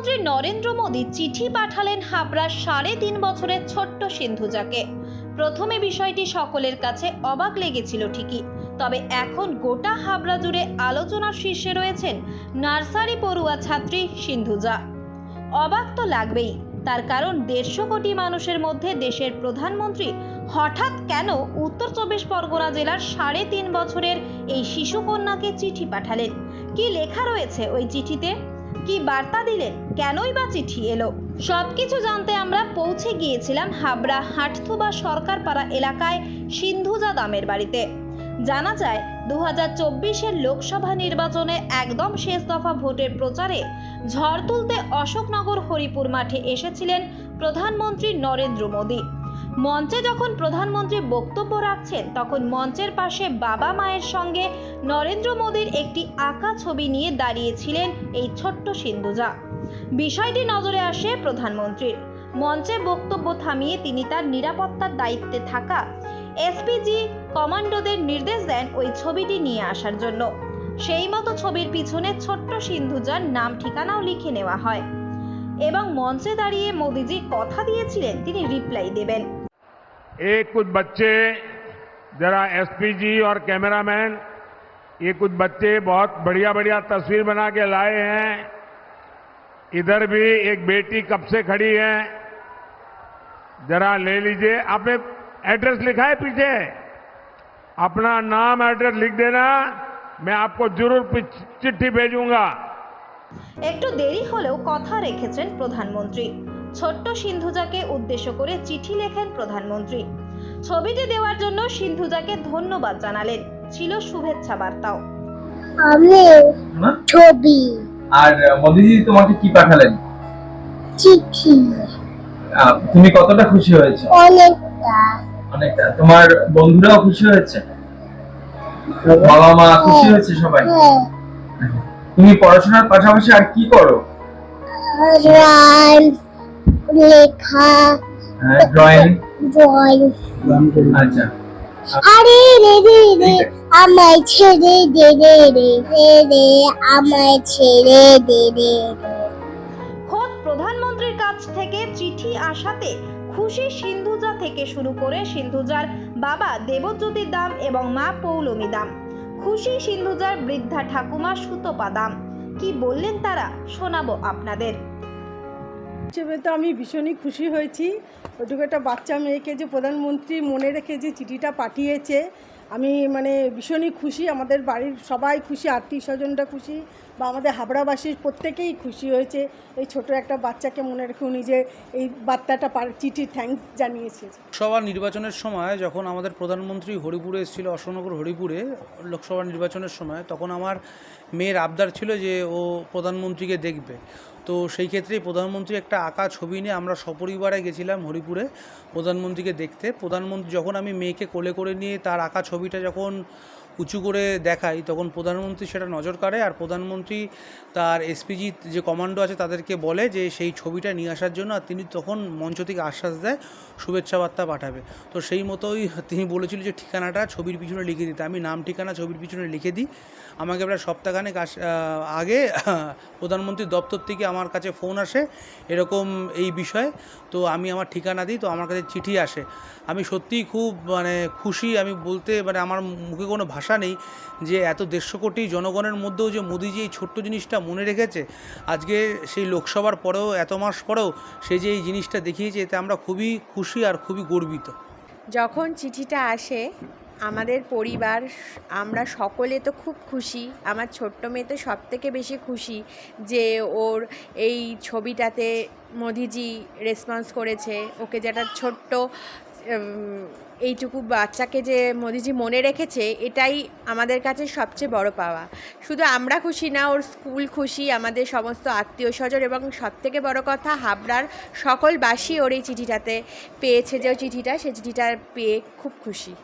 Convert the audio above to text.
প্রধানমন্ত্রী নরেন্দ্র মোদী চিঠি পাঠালেন হাবড়ার সাড়ে তিন বছরের ছোট্ট সিন্ধুজাকে। প্রথমে বিষয়টি সকলের কাছে অবাক লেগেছিল ঠিকই, তবে এখন গোটা হাবড়া জুড়ে আলোচনার শীর্ষে রয়েছেন নার্সারি পড়ুয়া ছাত্রী সিন্ধুজা। অবাক তো লাগবেই, তার কারণ দেড়শো কোটি মানুষের মধ্যে দেশের প্রধানমন্ত্রী হঠাৎ কেন উত্তর চব্বিশ পরগনা জেলার সাড়ে তিন বছরের এই শিশুকন্যাকে চিঠি পাঠালেন? কি লেখা রয়েছে ওই চিঠিতে? কি বার্তা দিলেন? কেনই বা চিঠি এলো? সবকিছু জানতে আমরা পৌঁছে গিয়েছিলাম হাবড়া হাটথুবা সরকারপাড়া এলাকায় সিন্ধুজা দামের বাড়িতে। জানা যায় দু হাজার লোকসভা নির্বাচনে একদম শেষ দফা ভোটের প্রচারে ঝড় তুলতে অশোকনগর হরিপুর মাঠে এসেছিলেন প্রধানমন্ত্রী নরেন্দ্র মোদী। মঞ্চে যখন প্রধানমন্ত্রী বক্তব্য রাখছেন, তখন মঞ্চের পাশে বাবা মায়ের সঙ্গে নরেন্দ্র মোদীর একটি আঁকা ছবি নিয়ে দাঁড়িয়েছিলেন এই ছোট্ট সিন্ধুজা। বিষয়টি নজরে আসে প্রধানমন্ত্রীর। মঞ্চে বক্তব্য থামিয়ে তিনি তার নিরাপত্তার দায়িত্বে থাকা এসপিজি কমান্ডোদের নির্দেশ দেন ওই ছবিটি নিয়ে আসার জন্য। সেই মতো ছবির পিছনে ছোট্ট সিন্ধুজার নাম ঠিকানাও লিখে নেওয়া হয়। এবং মঞ্চে দাঁড়িয়ে মোদিজি কথা দিয়েছিলেন, তিনি রিপ্লাই দেবেন। एक कुछ बच्चे जरा एसपीजी और कैमरामैन ये कुछ बच्चे बहुत बढ़िया बढ़िया तस्वीर बना के लाए हैं इधर भी एक बेटी कब से खड़ी है जरा ले लीजिए आपने एड्रेस लिखा है पीछे अपना नाम एड्रेस लिख देना मैं आपको जरूर पिच- चिट्ठी भेजूंगा একটু দেরি হলেও কথা রেখেছেন প্রধানমন্ত্রী ছোট্ট সিন্ধুজাকে উদ্দেশ্য করে চিঠি লেখেন প্রধানমন্ত্রী। ছবিটি দেওয়ার জন্য সিন্ধুজাকে ধন্যবাদ জানালেন। ছিল শুভেচ্ছা বার্তাও। আমি ছবি। আর মোদিজি তোমাকে কি পাঠালেন? চিঠি। তুমি কতটা খুশি হয়েছে? অনেকটা। অনেকটা। তোমার বন্ধুরাও খুশি হয়েছে? বাবা মা খুশি হয়েছে সবাই? হ্যাঁ। তুমি পড়াশোনার পাশাপাশি আর কি করো? লেখা। ড্রয়িং ড্রয়িং আচ্ছা। আরে রে রে রে আমায় ছেড়ে দে রে রে রে রে আমায় ছেড়ে দে রে রে। খোদ প্রধানমন্ত্রীর কাছ থেকে চিঠি আসাতে খুশি সিন্ধুজা থেকে শুরু করে সিন্ধুজার বাবা দেবজ্যোতি দাম এবং মা পৌলমী দাম। খুশি সিন্ধুজার বৃদ্ধা ঠাকুমা সুতপা দাম। কি বললেন তারা শোনাবো আপনাদের। হিসেবে তো আমি ভীষণই খুশি হয়েছি। ওটুকু একটা বাচ্চা মেয়েকে যে প্রধানমন্ত্রী মনে রেখে যে চিঠিটা পাঠিয়েছে, আমি মানে ভীষণই খুশি। আমাদের বাড়ির সবাই খুশি, আত্মীয় স্বজনরা খুশি বা আমাদের হাবড়াবাসীর প্রত্যেকেই খুশি হয়েছে। এই ছোট একটা বাচ্চাকে মনে রেখে উনি যে এই বার্তাটা চিঠি থ্যাঙ্কস জানিয়েছে। লোকসভা নির্বাচনের সময় যখন আমাদের প্রধানমন্ত্রী হরিপুরে এসেছিল, অশোকনগর হরিপুরে লোকসভা নির্বাচনের সময়, তখন আমার মেয়ের আবদার ছিল যে ও প্রধানমন্ত্রীকে দেখবে। তো সেই ক্ষেত্রে প্রধানমন্ত্রী একটা আঁকা ছবি নিয়ে আমরা সপরিবারে গেছিলাম হরিপুরে প্রধানমন্ত্রীকে দেখতে। প্রধানমন্ত্রী যখন আমি মেয়েকে কোলে করে নিয়ে তার আঁকা ছবিটা যখন উঁচু করে দেখাই তখন প্রধানমন্ত্রী সেটা নজর কাড়ে আর প্রধানমন্ত্রী তার এসপিজি যে কমান্ডো আছে তাদেরকে বলে যে সেই ছবিটা নিয়ে আসার জন্য আর তিনি তখন মঞ্চ থেকে আশ্বাস দেয়, শুভেচ্ছা বার্তা পাঠাবে। তো সেই মতোই তিনি বলেছিল যে ঠিকানাটা ছবির পিছনে লিখে দিতে। আমি নাম, ঠিকানা ছবির পিছনে লিখে দিই। আমাকে প্রায় সপ্তাহখানেক আগে প্রধানমন্ত্রীর দপ্তর থেকে আমার কাছে ফোন আসে এরকম এই বিষয়ে। তো আমি আমার ঠিকানা দিই, তো আমার কাছে চিঠি আসে। আমি সত্যিই খুব মানে খুশি, আমি বলতে মানে আমার মুখে কোনো ভাষা নেই যে এত দেড়শো কোটি জনগণের মধ্যেও যে মোদিজি এই ছোট্ট জিনিসটা মনে রেখেছে, আজকে সেই লোকসভার পরেও, এত মাস পরেও সে যে এই জিনিসটা দেখিয়েছে, এতে আমরা খুবই খুশি আর খুবই গর্বিত। যখন চিঠিটা আসে, আমাদের পরিবার, আমরা সকলে তো খুব খুশি, আমার ছোট্ট মেয়ে তো সব থেকে বেশি খুশি যে ওর এই ছবিটাতে মোদিজি রেসপন্স করেছে, ওকে যেটা ছোট্ট এইটুকু বাচ্চাকে যে মোদিজি মনে রেখেছে, এটাই আমাদের কাছে সবচেয়ে বড় পাওয়া। শুধু আমরা খুশি না, ওর স্কুল খুশি, আমাদের সমস্ত আত্মীয় স্বজন এবং সবথেকে বড় কথা, হাবড়ার সকল বাসী ওর এই চিঠিটাতে পেয়েছে যে চিঠিটা, সে চিঠিটা পেয়ে খুব খুশি।